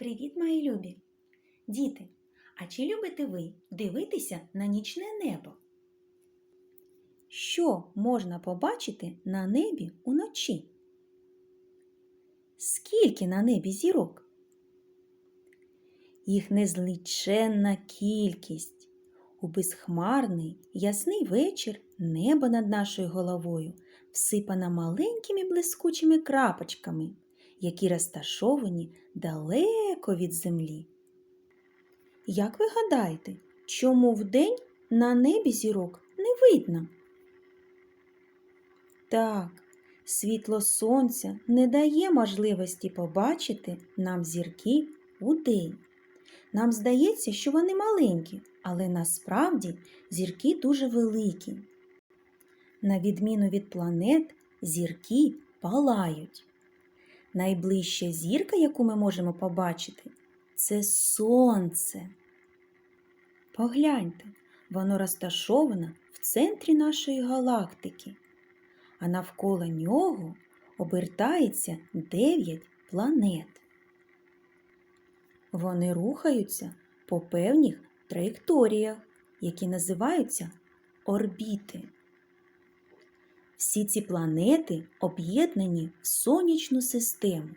Привіт, мої любі! Діти, а чи любите ви дивитися на нічне небо? Що можна побачити на небі уночі? Скільки на небі зірок? Їх незліченна кількість. У безхмарний ясний вечір небо над нашою головою всипано маленькими блискучими крапочками, які розташовані далеко від землі. Як ви гадаєте, чому вдень на небі зірок не видно? Так, світло сонця не дає можливості побачити нам зірки удень. Нам здається, що вони маленькі, але насправді зірки дуже великі. На відміну від планет, зірки палають. Найближча зірка, яку ми можемо побачити, це сонце. Погляньте, воно розташоване в центрі нашої галактики, а навколо нього обертається дев'ять планет. Вони рухаються по певних траєкторіях, які називаються орбіти. Всі ці планети об'єднані в сонячну систему.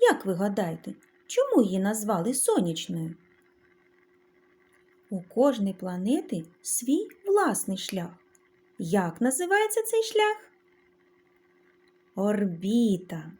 Як ви гадаєте, чому її назвали сонячною? У кожної планети свій власний шлях. Як називається цей шлях? Орбіта.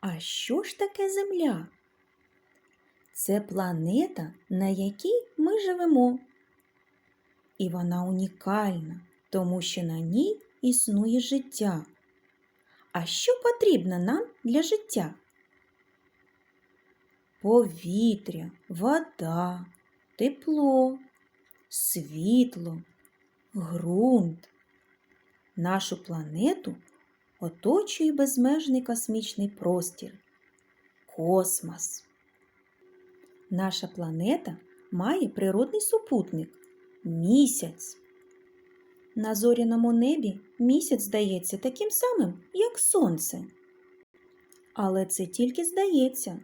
А що ж таке Земля? Це планета, на якій ми живемо. І вона унікальна, тому що на ній існує життя. А що потрібно нам для життя? Повітря, вода, тепло, світло, ґрунт. Нашу планету оточує безмежний космічний простір космос. Наша планета має природний супутник місяць. На зоряному небі місяць здається таким самим, як сонце. Але це тільки здається,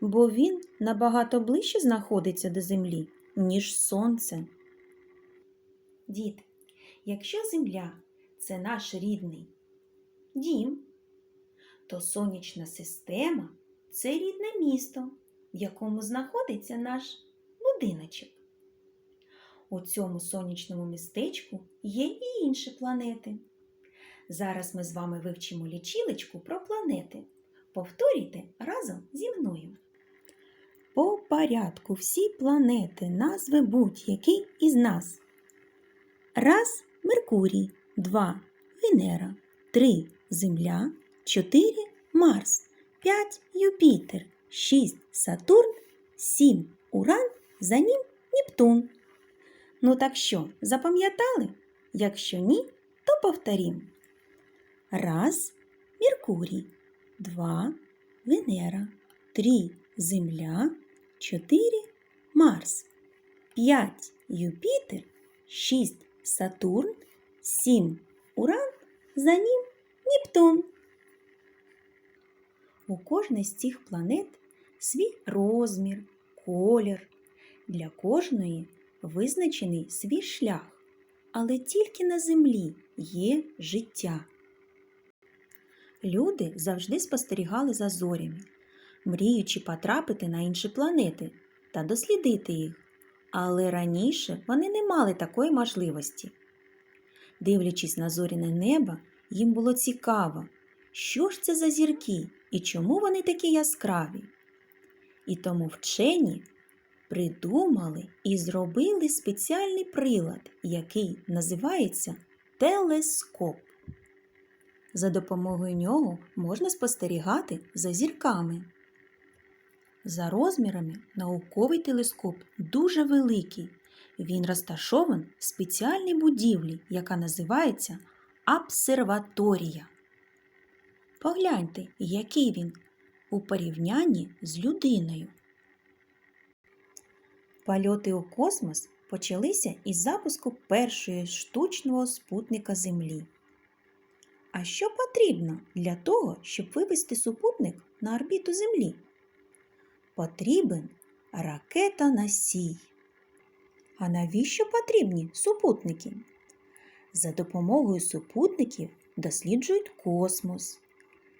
бо він набагато ближче знаходиться до землі, ніж сонце. Діти, якщо земля це наш рідний дім, то сонячна система це рідне місто, в якому знаходиться наш будиночок. У цьому сонячному містечку є і інші планети. Зараз ми з вами вивчимо лічилочку про планети. Повторюйте разом зі мною. По порядку всі планети назви будь-який із нас. Раз Меркурій, два Венера, три Земля, чотири Марс, п'ять Юпітер, шість Сатурн, сім Уран, за ним Нептун. Ну так що, запам'ятали? Якщо ні, то повторім. Раз Меркурій, два Венера, три Земля, чотири Марс, п'ять Юпітер, шість Сатурн, сім Уран, за ним Нептун. У кожної з цих планет свій розмір, колір. Для кожної визначений свій шлях, але тільки на землі є життя. Люди завжди спостерігали за зорями, мріючи потрапити на інші планети та дослідити їх, але раніше вони не мали такої можливості. Дивлячись на зоряне небо, їм було цікаво, що ж це за зірки і чому вони такі яскраві. І тому вчені придумали і зробили спеціальний прилад, який називається телескоп. За допомогою нього можна спостерігати за зірками. За розмірами науковий телескоп дуже великий. Він розташований в спеціальній будівлі, яка називається обсерваторія. Погляньте, який він у порівнянні з людиною. Польоти у космос почалися із запуску першого штучного спутника Землі. А що потрібно для того, щоб вивести супутник на орбіту Землі? Потрібен ракета носій. А навіщо потрібні супутники? За допомогою супутників досліджують космос,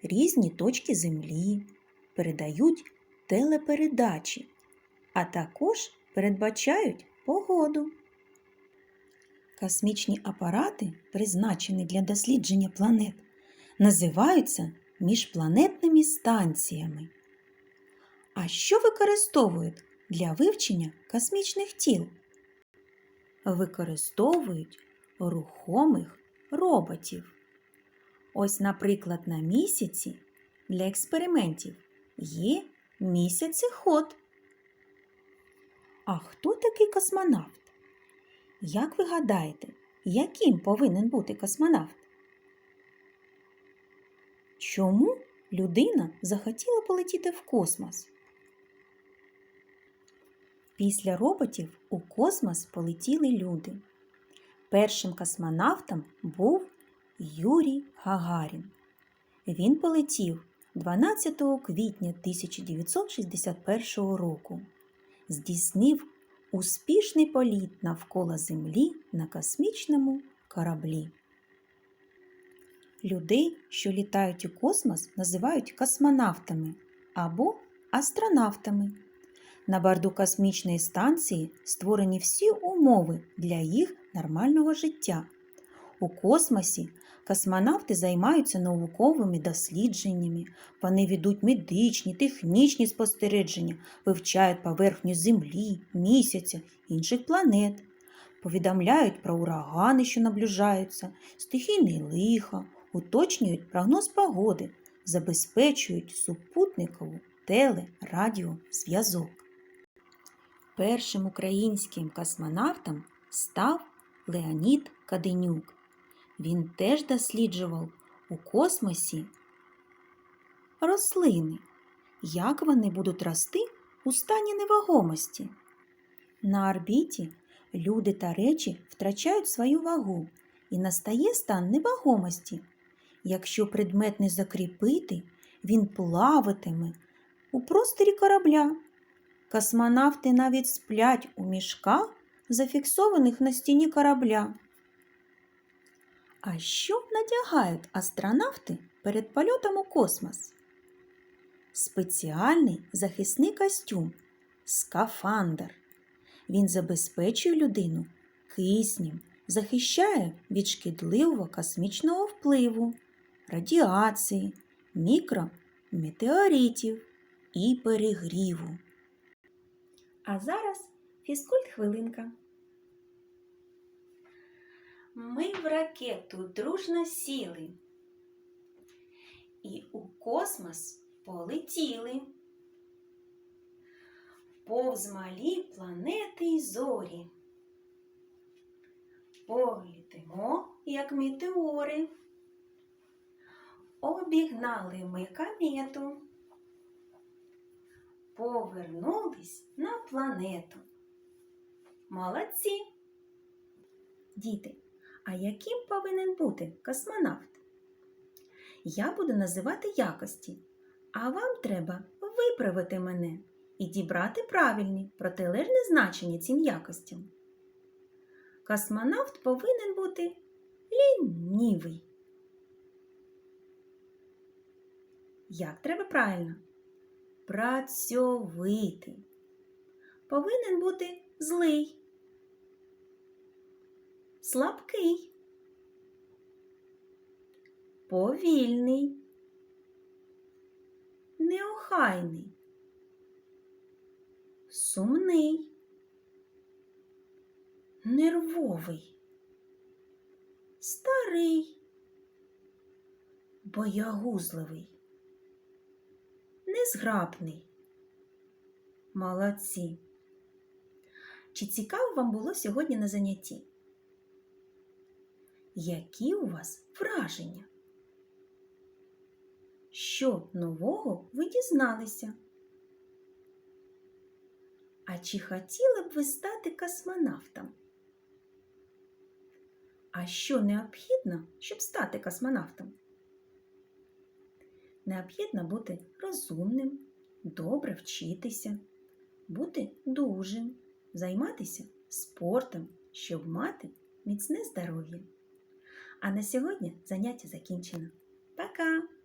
різні точки Землі, передають телепередачі, а також передбачають погоду. Космічні апарати, призначені для дослідження планет, називаються міжпланетними станціями. А що використовують для вивчення космічних тіл? Використовують рухомих роботів. Ось, наприклад, на місяці для експериментів є місяцеход. А хто такий космонавт? Як ви гадаєте, яким повинен бути космонавт? Чому людина захотіла полетіти в космос? Після роботів у космос полетіли люди. Першим космонавтом був Юрій Гагарін. Він полетів 12 квітня 1961 року. Здійснив успішний політ навколо Землі на космічному кораблі. Людей, що літають у космос, називають космонавтами або астронавтами. На борту космічної станції створені всі умови для їх нормального життя. У космосі космонавти займаються науковими дослідженнями, вони ведуть медичні, технічні спостереження, вивчають поверхню Землі, місяця, інших планет, повідомляють про урагани, що наближаються, стихійне лихо, уточнюють прогноз погоди, забезпечують супутникову теле, радіо, зв'язок. Першим українським космонавтом став Леонід Каденюк. Він теж досліджував у космосі рослини, як вони будуть рости у стані невагомості. На орбіті люди та речі втрачають свою вагу і настає стан невагомості. Якщо предмет не закріпити, він плаватиме у просторі корабля. Космонавти навіть сплять у мішках, зафіксованих на стіні корабля. А що надягають астронавти перед польотом у космос? Спеціальний захисний костюм скафандр. Він забезпечує людину киснем, захищає від шкідливого космічного впливу, радіації, мікрометеоритів і перегріву. А зараз фізкульт хвилинка. Ми в ракету дружно сіли і у космос полетіли. Повз малі планети й зорі. Політимо, як метеори. Обігнали ми комету. Повернулись на планету. Молодці! Діти, а яким повинен бути космонавт? Я буду називати якості, а вам треба виправити мене і дібрати правильні протилежне значення цим якостям. Космонавт повинен бути лінівий. Як треба правильно? Працьовитий. Повинен бути злий слабкий, повільний, неохайний, сумний, нервовий, старий, боягузливий, незграбний. Молодці. Чи цікаво вам було сьогодні на занятті? Які у вас враження? Що нового ви дізналися? А чи хотіли б ви стати космонавтом? А що необхідно, щоб стати космонавтом? необхідно бути розумним, добре вчитися, бути дужим, займатися спортом, щоб мати міцне здоров'я. А на сьогодні заняття закінчено. Пока!